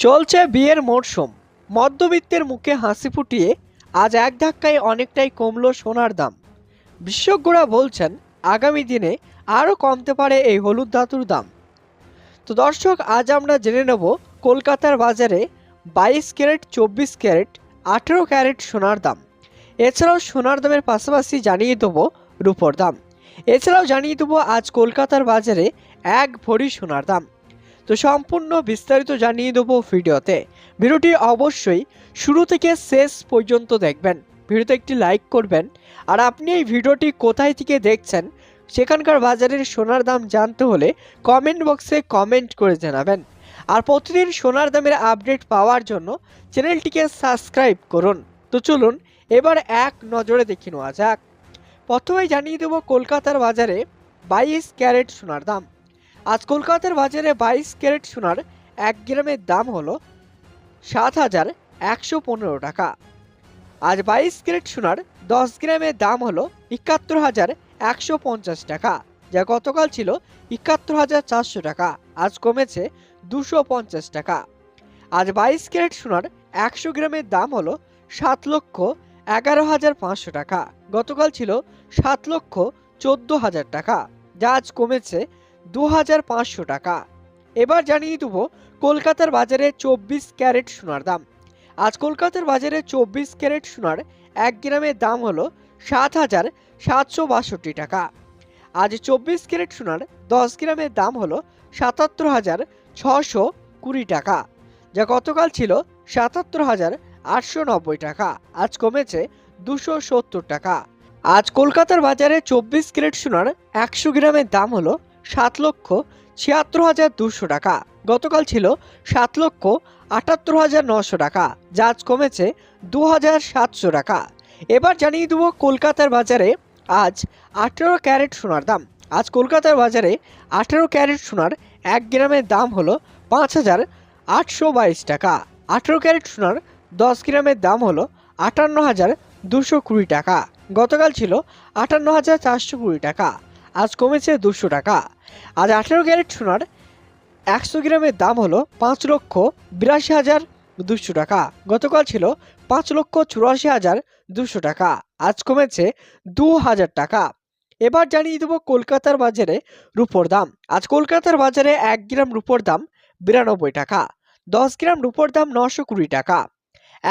চলছে বিয়ের মরশুম মধ্যবিত্তের মুখে হাসি ফুটিয়ে আজ এক ধাক্কায় অনেকটাই কমল সোনার দাম। বিশেষজ্ঞরা বলছেন, আগামী দিনে আরও কমতে পারে এই হলুদ ধাতুর দাম। তো দর্শক, আজ আমরা জেনে নেব কলকাতার বাজারে বাইশ ক্যারেট, চব্বিশ ক্যারেট, আঠেরো ক্যারেট সোনার দাম। এছাড়াও সোনার দামের পাশাপাশি জানিয়ে দেবো রূপোর দাম। এছাড়াও জানিয়ে দেবো আজ কলকাতার বাজারে এক ভরি সোনার দাম। তো সম্পূর্ণ বিস্তারিত জানিয়ে দেবো ভিডিওতে। ভিডিওটি অবশ্যই শুরু থেকে শেষ পর্যন্ত দেখবেন। ভিডিওতে একটি লাইক করবেন। আর আপনি এই ভিডিওটি কোথায় থেকে দেখছেন, সেখানকার বাজারের সোনার দাম জানতে হলে কমেন্ট বক্সে কমেন্ট করে জানাবেন। আর প্রতিদিন সোনার দামের আপডেট পাওয়ার জন্য চ্যানেলটিকে সাবস্ক্রাইব করুন। তো চলুন, এবার এক নজরে দেখে নেওয়া যাক। প্রথমেই জানিয়ে দেবো কলকাতার বাজারে বাইশ ক্যারেট সোনার দাম। আজ কলকাতার বাজারে বাইশ ক্যারেট সোনার এক গ্রামের দাম হল সাত হাজার একশো পনেরো টাকা। আজ বাইশ ক্যারেট সোনার দশ গ্রামের দাম হল একাত্তর হাজার একশো পঞ্চাশ টাকা, যা গতকাল ছিল একাত্তর হাজার চারশো টাকা, আজ কমেছে দুশো পঞ্চাশ টাকা। আজ বাইশ ক্যারেট সোনার একশো গ্রামের দাম হলো সাত লক্ষ এগারো হাজার পাঁচশো টাকা, গতকাল ছিল সাত লক্ষ চোদ্দ হাজার টাকা, যা আজ কমেছে দু হাজার পাঁচশো টাকা। এবার জানিয়ে দেবো কলকাতার বাজারে চব্বিশ ক্যারেট সোনার দাম। আজ কলকাতার বাজারে চব্বিশ ক্যারেট সোনার এক গ্রামের দাম হলো সাত হাজার সাতশো বাষট্টি টাকা। আজ চব্বিশ ক্যারেট সোনার দশ গ্রামের দাম হলো সাতাত্তর হাজার ছশো কুড়ি টাকা, যা গতকাল ছিল সাতাত্তর হাজার আটশো নব্বই টাকা, আজ কমেছে দুশো সত্তর টাকা। আজ কলকাতার বাজারে চব্বিশ ক্যারেট সোনার একশো গ্রামের দাম হলো সাত লক্ষ ছিয়াত্তর হাজার দুশো টাকা। গতকাল ছিল সাত লক্ষ আটাত্তর হাজার নশো টাকা, যা আজ কমেছে দু হাজার সাতশো টাকা। এবার জানিয়ে দেবো কলকাতার বাজারে আজ আঠেরো ক্যারেট সোনার দাম। আজ কলকাতার বাজারে আঠেরো ক্যারেট সোনার এক গ্রামের দাম হলো পাঁচ হাজার আটশো বাইশ টাকা। আঠেরো ক্যারেট সোনার দশ গ্রামের দাম হলো আটান্ন হাজার দুশো কুড়ি টাকা। গতকাল ছিল আটান্ন হাজার চারশো কুড়ি টাকা। আজ কমেছে দুশো টাকা। আজ আঠেরো ক্যারেট সোনার একশো গ্রামের দাম হলো পাঁচ লক্ষ বিরাশি হাজার দুশো টাকা। গতকাল ছিল পাঁচ লক্ষ চুরাশি হাজার দুশো টাকা। আজ কমেছে দু হাজার টাকা। এবার জানিয়ে দেবো কলকাতার বাজারে রুপোর দাম। আজ কলকাতার বাজারে এক গ্রাম রুপোর দাম বিরানব্বই টাকা, দশ গ্রাম রুপোর দাম নশো কুড়ি টাকা,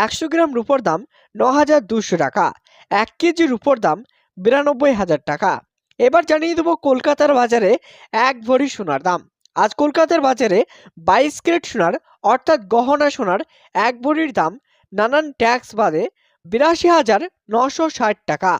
একশো গ্রাম রুপোর দাম ন হাজার দুশো টাকা, এক কেজি রুপোর দাম বিরানব্বই হাজার টাকা। এবার জানিয়ে দেবো কলকাতার বাজারে এক ভরি সোনার দাম। আজ কলকাতার বাজারে বাইশ ক্যারেট সোনার অর্থাৎ গহনা সোনার এক ভরির দাম নানান ট্যাক্স বাদে বিরাশি হাজার নশো ষাট টাকা।